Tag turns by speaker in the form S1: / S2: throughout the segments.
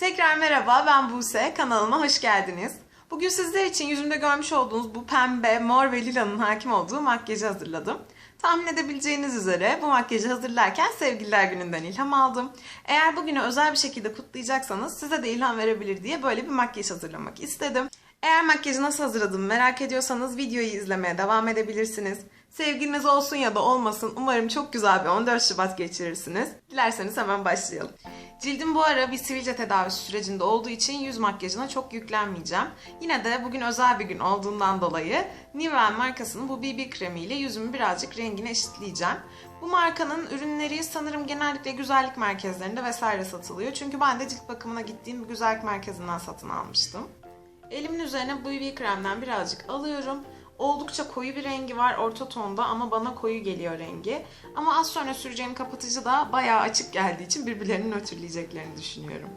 S1: Tekrar merhaba, ben Buse. Kanalıma hoş geldiniz. Bugün sizler için yüzümde görmüş olduğunuz bu pembe, mor ve lilanın hakim olduğu makyajı hazırladım. Tahmin edebileceğiniz üzere bu makyajı hazırlarken Sevgililer Günü'nden ilham aldım. Eğer bugünü özel bir şekilde kutlayacaksanız size de ilham verebilir diye böyle bir makyaj hazırlamak istedim. Eğer makyajı nasıl hazırladığımı merak ediyorsanız videoyu izlemeye devam edebilirsiniz. Sevgiliniz olsun ya da olmasın umarım çok güzel bir 14 Şubat geçirirsiniz. Dilerseniz hemen başlayalım. Cildim bu ara bir sivilce tedavisi sürecinde olduğu için yüz makyajına çok yüklenmeyeceğim. Yine de bugün özel bir gün olduğundan dolayı Nivea markasının bu BB kremiyle yüzümü birazcık rengini eşitleyeceğim. Bu markanın ürünleri sanırım genellikle güzellik merkezlerinde vesaire satılıyor. Çünkü ben de cilt bakımına gittiğim bir güzellik merkezinden satın almıştım. Elimin üzerine BB kremden birazcık alıyorum. Oldukça koyu bir rengi var orta tonda ama bana koyu geliyor rengi. Ama az sonra süreceğim kapatıcı da bayağı açık geldiği için birbirlerini nötrleyeceklerini düşünüyorum.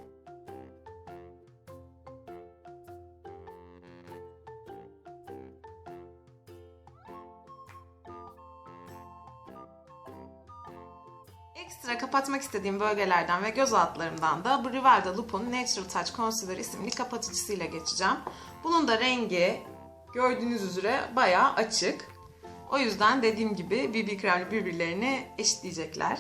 S1: Ekstra kapatmak istediğim bölgelerden ve göz altlarımdan da bu Rivalda Lupo'nun Natural Touch Concealer isimli kapatıcısıyla geçeceğim. Bunun da rengi gördüğünüz üzere bayağı açık. O yüzden dediğim gibi BB kremle birbirlerini eşitleyecekler.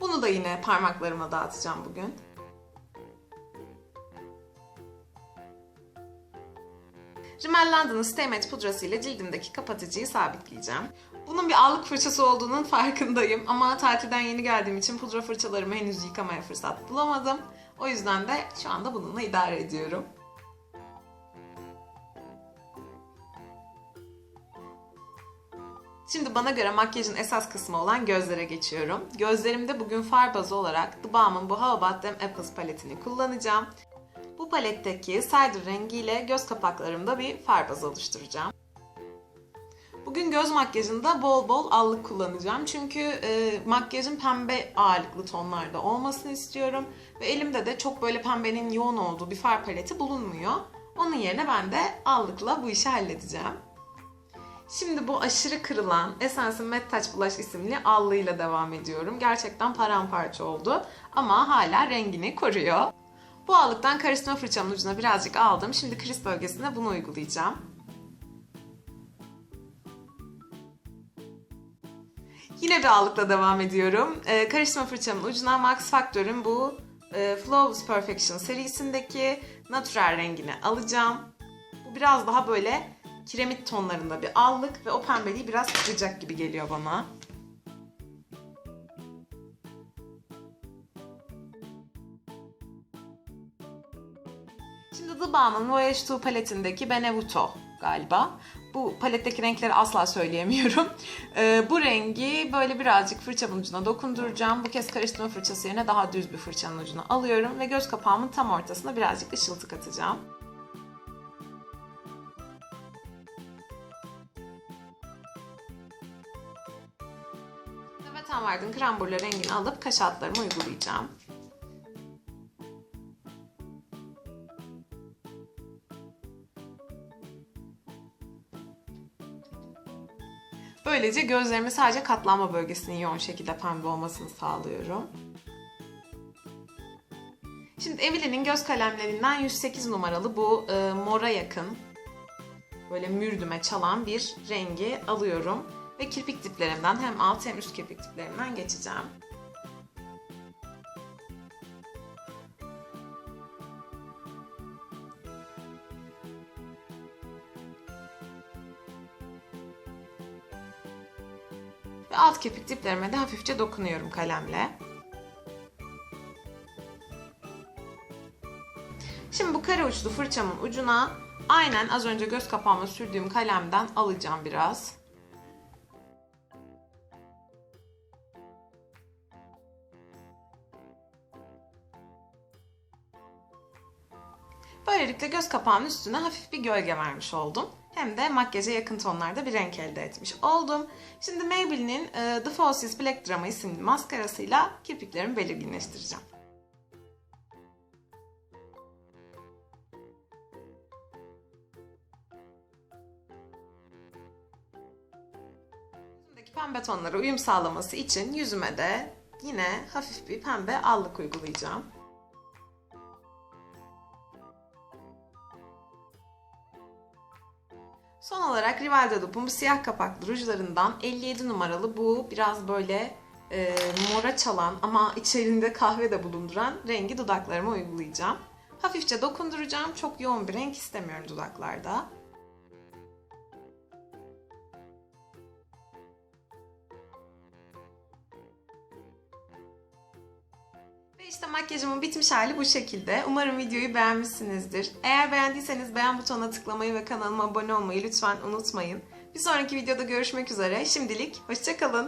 S1: Bunu da yine parmaklarıma dağıtacağım bugün. Rimmel London'ın Stay Matte pudrası ile cildimdeki kapatıcıyı sabitleyeceğim. Bunun bir allık fırçası olduğunun farkındayım ama tatilden yeni geldiğim için pudra fırçalarımı henüz yıkamaya fırsat bulamadım. O yüzden de şu anda bununla idare ediyorum. Şimdi bana göre makyajın esas kısmı olan gözlere geçiyorum. Gözlerimde bugün far bazı olarak The Balm'ın bu How About Apples paletini kullanacağım. Bu paletteki cider rengiyle göz kapaklarımda bir far baz oluşturacağım. Bugün göz makyajında bol bol allık kullanacağım. Çünkü e, makyajın pembe ağırlıklı tonlarda olmasını istiyorum. Ve elimde de çok böyle pembenin yoğun olduğu bir far paleti bulunmuyor. Onun yerine ben de allıkla bu işi halledeceğim. Şimdi bu aşırı kırılan Essence'ın Matte Touch Blush isimli allığıyla devam ediyorum. Gerçekten paramparça oldu ama hala rengini koruyor. Bu allıktan karıştırma fırçamın ucuna birazcık aldım. Şimdi kriz bölgesine bunu uygulayacağım. Yine bir allıkla devam ediyorum. Ee, karıştırma fırçamın ucuna Max Factor'ın bu e, Flawless Perfection serisindeki natural rengini alacağım. Bu biraz daha böyle kiremit tonlarında bir allık ve o pembeliği biraz kıracak gibi geliyor bana. Şimdi The Balm'ın Voyage 2 paletindeki Benevuto galiba. Bu paletteki renkleri asla söyleyemiyorum. Ee, bu rengi böyle birazcık fırçamın ucuna dokunduracağım. Bu kez karıştırma fırçası yerine daha düz bir fırçanın ucuna alıyorum ve göz kapağımın tam ortasına birazcık ışıltı katacağım. Wet n Wild'ın kremburla rengini alıp kaş altlarıma uygulayacağım. Böylece gözlerimi sadece katlanma bölgesinin yoğun şekilde pembe olmasını sağlıyorum. Şimdi Evelyn'in göz kalemlerinden 108 numaralı bu e, mora yakın böyle mürdüme çalan bir rengi alıyorum. Ve kirpik diplerimden hem alt hem üst kirpik diplerimden geçeceğim. Ve alt kirpik diplerime de hafifçe dokunuyorum kalemle. Şimdi bu kare uçlu fırçamın ucuna aynen az önce göz kapağıma sürdüğüm kalemden alacağım biraz. Böylelikle göz kapağının üstüne hafif bir gölge vermiş oldum. Hem de makyaja yakın tonlarda bir renk elde etmiş oldum. Şimdi Maybelline'in e, The Falsies Black Drama isimli maskarasıyla kirpiklerimi belirginleştireceğim. Yüzümdeki pembe tonlara uyum sağlaması için yüzüme de yine hafif bir pembe allık uygulayacağım. Son olarak Rivalda Dup'un bu siyah kapaklı rujlarından 57 numaralı bu biraz böyle e, mora çalan ama içerisinde kahve de bulunduran rengi dudaklarıma uygulayacağım. Hafifçe dokunduracağım. Çok yoğun bir renk istemiyorum dudaklarda. İşte makyajımın bitmiş hali bu şekilde. Umarım videoyu beğenmişsinizdir. Eğer beğendiyseniz beğen butonuna tıklamayı ve kanalıma abone olmayı lütfen unutmayın. Bir sonraki videoda görüşmek üzere. Şimdilik hoşçakalın.